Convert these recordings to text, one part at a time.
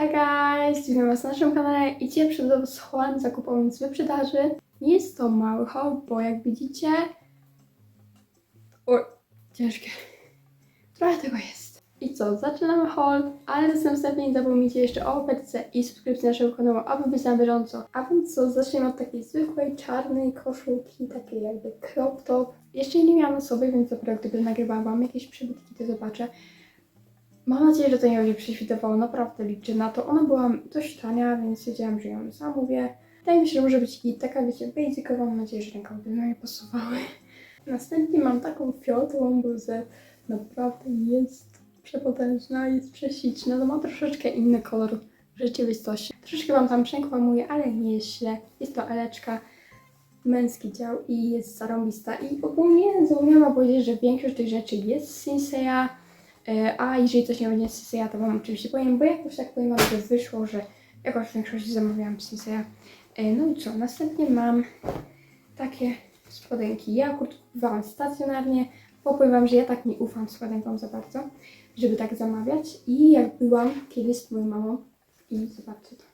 Hi guys, witam was na naszym kanale i dzisiaj przyszedłem z haulem zakupowym z wyprzedaży. Jest to mały haul, bo jak widzicie... O, ciężkie. Trochę tego jest. I co, zaczynamy haul, ale następnie nie zapomnijcie jeszcze o ofertce i subskrypcji naszego kanału, aby być na bieżąco. A więc co, zaczniemy od takiej zwykłej, czarnej koszulki, takiej jakby crop top. Jeszcze nie miałam na sobie, więc dopiero gdyby nagrywałam jakieś przybytki, to zobaczę. Mam nadzieję, że to nie będzie prześwitywało, naprawdę liczę na to. Ona była dość tania, więc wiedziałam, że ją zamówię. Wydaje mi się, że może być i taka, wiecie, basicowa. Mam nadzieję, że rękawy by mi pasowały. Następnie mam taką fioletową bluzę. Naprawdę jest przepotężna, jest prześliczna. No ma troszeczkę inny kolor w rzeczywistości. Troszeczkę Wam tam przekłamuję, ale nie jest źle. Jest to eleczka, męski dział i jest zarąbista. I ogólnie zapomniałam powiedzieć, że większość tych rzeczy jest z Sinseya. E, A jeżeli coś nie będzie z Sinseya, to Wam oczywiście powiem, bo jakoś tak powiem, że wyszło, że jakoś w większości zamawiałam z Sinseya. E, No i co, następnie mam takie spodenki. Ja akurat kupowałam stacjonarnie, bo powiem Wam, że ja tak nie ufam spodenkom za bardzo, żeby tak zamawiać. I jak byłam kiedyś z moją mamą i zobaczcie to.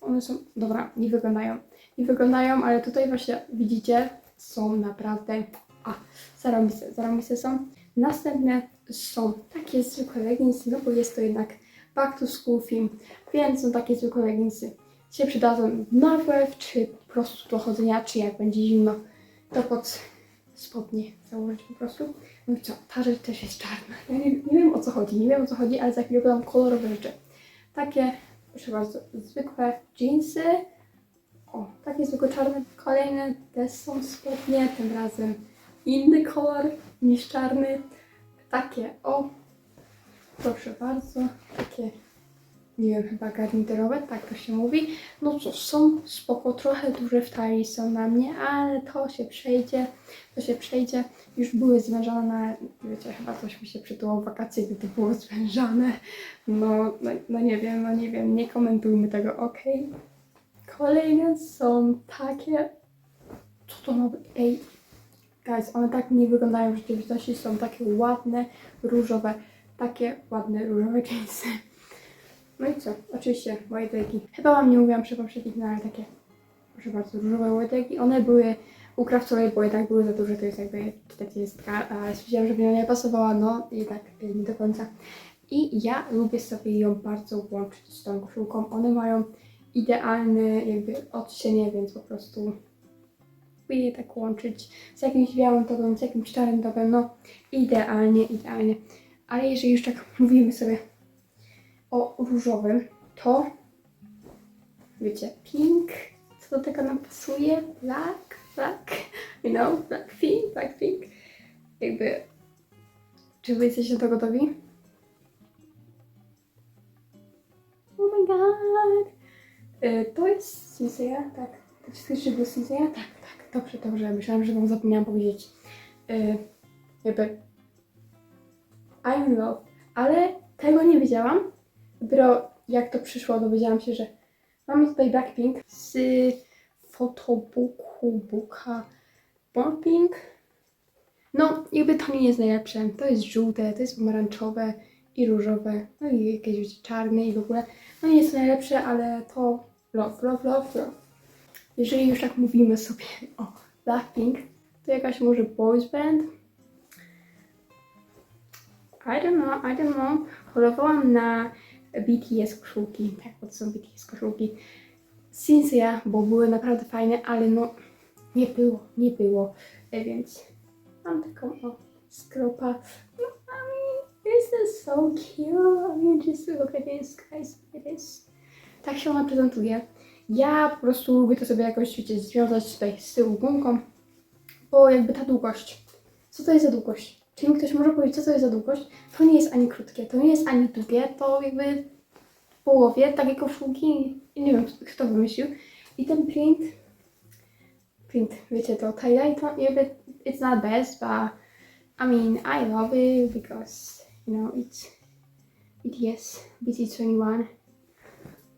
One są, dobra, nie wyglądają. Nie wyglądają, ale tutaj właśnie widzicie, są naprawdę, a, zarąbiste, zarąbiste są. Następne są takie zwykłe leginsy, no bo jest to jednak back to school film, więc są takie zwykłe leginsy. Się przydadzą na WF, czy po prostu do chodzenia, czy jak będzie zimno, to pod spodnie założyć po prostu. No i co, ta rzecz też jest czarna. Ja nie, nie wiem o co chodzi, nie wiem o co chodzi, ale za chwilę podam kolorowe rzeczy. Takie, proszę bardzo, zwykłe jeansy. O, takie zwykłe czarne. Kolejne też są spodnie, tym razem inny kolor niż czarny. Takie, o, proszę bardzo, takie, nie wiem, chyba garniturowe, tak to się mówi. No co, są spoko, trochę duże w talii są na mnie, ale to się przejdzie, to się przejdzie. Już były zwężane, na, wiecie, chyba coś mi się przytuło w wakacje, gdy było zwężane. No, no, no nie wiem, no nie wiem, nie komentujmy tego, okej. Kolejne są takie, co to być? Ej, Guys, one tak nie wyglądają w rzeczywistości, są takie ładne, różowe, takie ładne, różowe jeansy. No i co? Oczywiście łajdegi. Chyba wam nie mówiłam przy poprzednich, no ale takie, proszę bardzo, różowe łajdegi. One były u krawcowej, bo jednak były za duże, to jest jakby 40, a stwierdziłam, że mi ona nie pasowała, no i tak nie do końca. I ja lubię sobie ją bardzo łączyć z tą koszulką. One mają idealny jakby odcienie, więc po prostu je tak łączyć z jakimś białym topem, z jakimś czarnym topem, no idealnie, idealnie. Ale jeżeli już tak mówimy sobie o różowym, to wiecie, pink, co do tego nam pasuje, black, black, you know, black pink, black pink. Jakby, czy wy jesteście do tego gotowi? Oh my god! Y, to jest Sinseya, tak. To jest też był Sinseya? Tak, tak, dobrze, dobrze. Myślałam, że wam zapomniałam powiedzieć. Y, jakby I'm in love, ale tego nie wiedziałam. Dopiero jak to przyszło, dowiedziałam się, że mamy tutaj Blackpink z fotobooku, booka Bumping. No, jakby to nie jest najlepsze. To jest żółte, to jest pomarańczowe i różowe, no i jakieś czarne i w ogóle. No nie jest najlepsze, ale to love, love, love, love. Jeżeli już tak mówimy sobie o Blackpink, to jakaś może boys band, I don't know, I don't know. Polowałam na BTS koszulki, tak, to są BTS koszulki. Sincere, bo były naprawdę fajne, ale no nie było, nie było, E, więc mam taką o skropa. No, I mean, this is so cute. I mean, just look at this, guys, at this. Tak się ona prezentuje. Ja po prostu lubię to sobie jakoś, wiecie, związać tutaj z tyłu gumką, bo jakby ta długość. Co to jest za długość? Czy mi ktoś może powiedzieć, co to jest za długość? To nie jest ani krótkie, to nie jest ani długie, to jakby w połowie, takie koszulki, nie wiem kto wymyślił. I ten print, print, wiecie, to tie-dye, to jakby, it's not best, but I mean, I love it because, you know, it's BTS, BT21,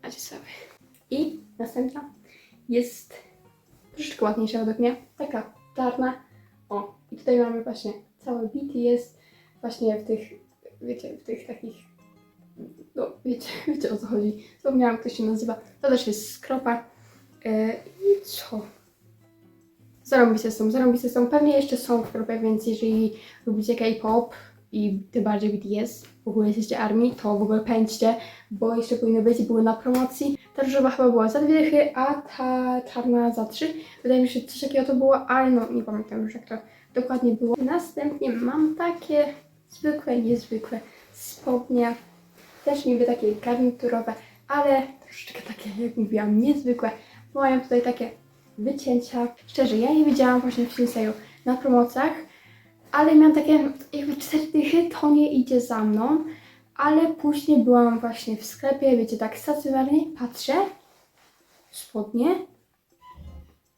I just love it. I następna jest troszeczkę ładniejsza według mnie, taka czarna. O, i tutaj mamy właśnie cały BTS właśnie w tych, wiecie, w tych takich no wiecie, wiecie o co chodzi. Zapomniałam, jak to się nazywa. To też jest skropa. E, I co? Zarąbiste są, zarąbiste są. Pewnie jeszcze są w kropie, więc jeżeli lubicie K-pop i tym bardziej BTS, w ogóle jesteście armii, to w ogóle pędźcie, bo jeszcze powinny być, były na promocji. Ta różowa chyba była za dwie dychy, a ta czarna za trzy. Wydaje mi się, że coś takiego to było, ale no nie pamiętam już jak to dokładnie było. Następnie mam takie zwykłe, niezwykłe spodnie. Też niby takie garniturowe, ale troszeczkę takie, jak mówiłam, niezwykłe. Mają tutaj takie wycięcia. Szczerze, ja je widziałam właśnie w Shinseju na promocjach, ale miałam takie jakby cztery dychy, to nie idzie za mną. Ale później byłam właśnie w sklepie, wiecie, tak stacjonarnie, patrzę, spodnie,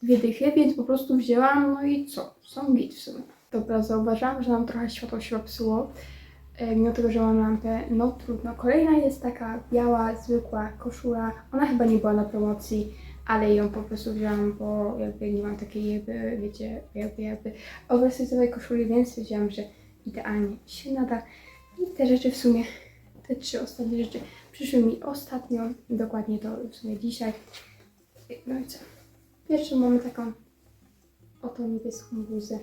dwie dychy, więc po prostu wzięłam, no i co, są git w sumie. Dobra, zauważyłam, że nam trochę światło się popsuło, e, mimo tego, że mam lampę, no trudno. Kolejna jest taka biała, zwykła koszula, ona chyba nie była na promocji, ale ją po prostu wzięłam, bo jakby nie mam takiej jakby, wiecie, jakby, jakby oversize'owej koszuli, więc wiedziałam, że idealnie się nada. I te rzeczy w sumie, te trzy ostatnie rzeczy przyszły mi ostatnio, dokładnie to w sumie dzisiaj. No i co? Pierwszą mamy taką oto niebieską bluzę.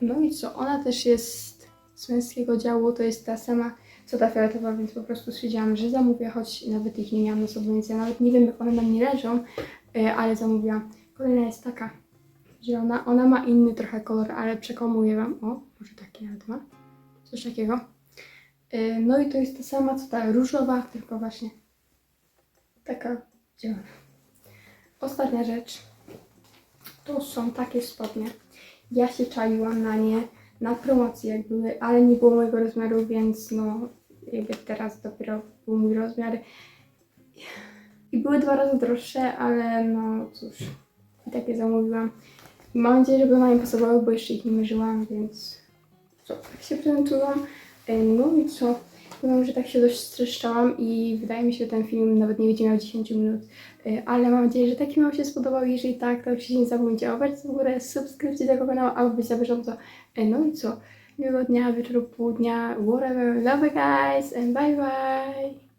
No i co? Ona też jest z męskiego działu, to jest ta sama co ta fioletowa, więc po prostu stwierdziłam, że zamówię, choć nawet ich nie miałam na sobie, więc ja nawet nie wiem jak one na mnie leżą, e, ale zamówiłam. Kolejna jest taka zielona, ona ma inny trochę kolor, ale przekomuję Wam, o, może taki nawet ma, coś takiego. E, No i to jest ta sama co ta różowa, tylko właśnie taka zielona. Ostatnia rzecz to są takie spodnie. Ja się czaiłam na nie na promocji jak były, ale nie było mojego rozmiaru, więc no jakby teraz dopiero był mój rozmiar. I były dwa razy droższe, ale no cóż, i takie zamówiłam. Mam nadzieję, że będą mi pasowały, bo jeszcze ich nie mierzyłam, więc co, tak się prezentują. E, No i co? Powiem, że tak się dość streszczałam i wydaje mi się, że ten film nawet nie będzie miał 10 minut, E, ale mam nadzieję, że taki Wam się spodobał. Jeżeli tak, to oczywiście nie zapomnijcie o łapce w górę, subskrypcji tego kanału, aby być na bieżąco. E, No i co? Miłego dnia, wieczoru, południa, whatever. Love you guys and bye bye!